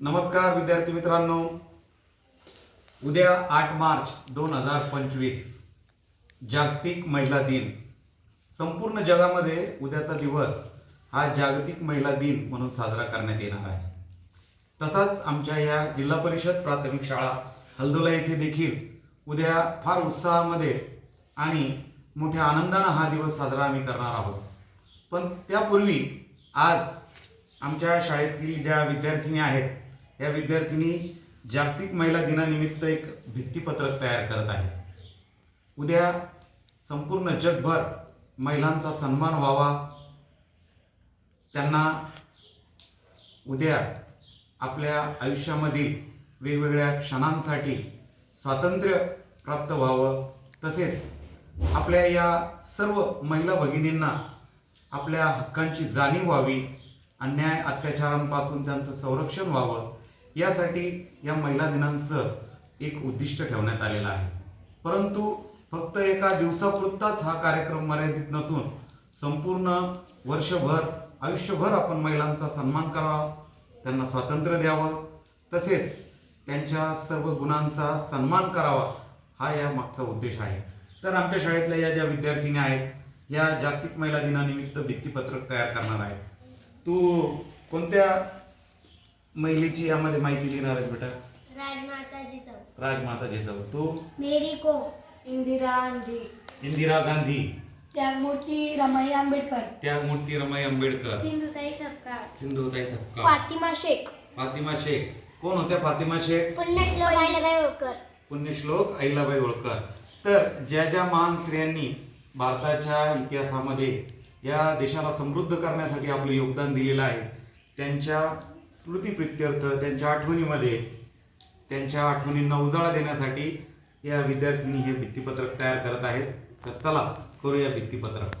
नमस्कार विद्यार्थी मित्रांनो. उद्या आठ मार्च दोन हजार पंचवीस जागतिक महिला दिन. संपूर्ण जगामध्ये उद्याचा दिवस हा जागतिक महिला दिन म्हणून साजरा करण्यात येणार आहे. तसाच आमच्या या जिल्हा परिषद प्राथमिक शाळा हल्दोला येथे देखील उद्या फार उत्साहामध्ये आणि मोठ्या आनंदानं हा दिवस साजरा आम्ही करणार आहोत. पण त्यापूर्वी आज आमच्या शाळेतील ज्या विद्यार्थिनी आहेत या विद्यार्थिनी जागतिक महिला दिनानिमित्त एक भित्तीपत्रक तयार करत आहे. उद्या संपूर्ण जगभर महिलांचा सन्मान व्हावा. त्यांना उद्या आपल्या आयुष्यामधील वेगवेगळ्या क्षणांसाठी स्वातंत्र्य प्राप्त व्हावं. तसेच आपल्या या सर्व महिला भगिनींना आपल्या हक्कांची जाणीव व्हावी. अन्याय अत्याचारांपासून त्यांचं संरक्षण व्हावं. यासाठी या महिला दिनांचं एक उद्दिष्ट ठेवण्यात आलेलं आहे. परंतु फक्त एका दिवसापुरताच हा कार्यक्रम मर्यादित नसून संपूर्ण वर्षभर आयुष्यभर आपण महिलांचा सन्मान करावा त्यांना स्वातंत्र्य द्यावं तसेच त्यांच्या सर्व गुणांचा सन्मान करावा हा या मागचा उद्देश आहे. तर आमच्या शाळेतल्या या ज्या विद्यार्थिनी आहेत या जागतिक महिला दिनानिमित्त भित्तीपत्रक तयार करणार आहे तू कोणत्या महिलेची यामध्ये माहिती लिहिणार आहेस बेटा? राजमाता जिजाऊ राजमाता जिजाऊ तू? मेरी को. इंदिरा गांधी. इंदिरा गांधी. त्यागमूर्ती रमाई आंबेडकर. त्यागमूर्ती रमाई आंबेडकर. सिंधुताई सपकाळ सिंधुताई थपका फातिमा शेख. फातिमा शेख. कोण होत्या फातिमा शेख? पुण्यश्लोक अहिल्याबाई होळकर. पुण्यश्लोक अहिल्याबाई होळकर. तर ज्या ज्या महान स्त्रियांनी भारताच्या इतिहासामध्ये या देशाला समृद्ध करण्यासाठी आपलं योगदान दिलेलं आहे त्यांच्या स्मृतिप्रित्यर्थ त्यांच्या आठवणीमध्ये त्यांच्या आठवणींना उजाळा देण्यासाठी या विद्यार्थिनी हे भित्तीपत्रक तयार करत आहेत. तर चला करूया भित्तीपत्रक.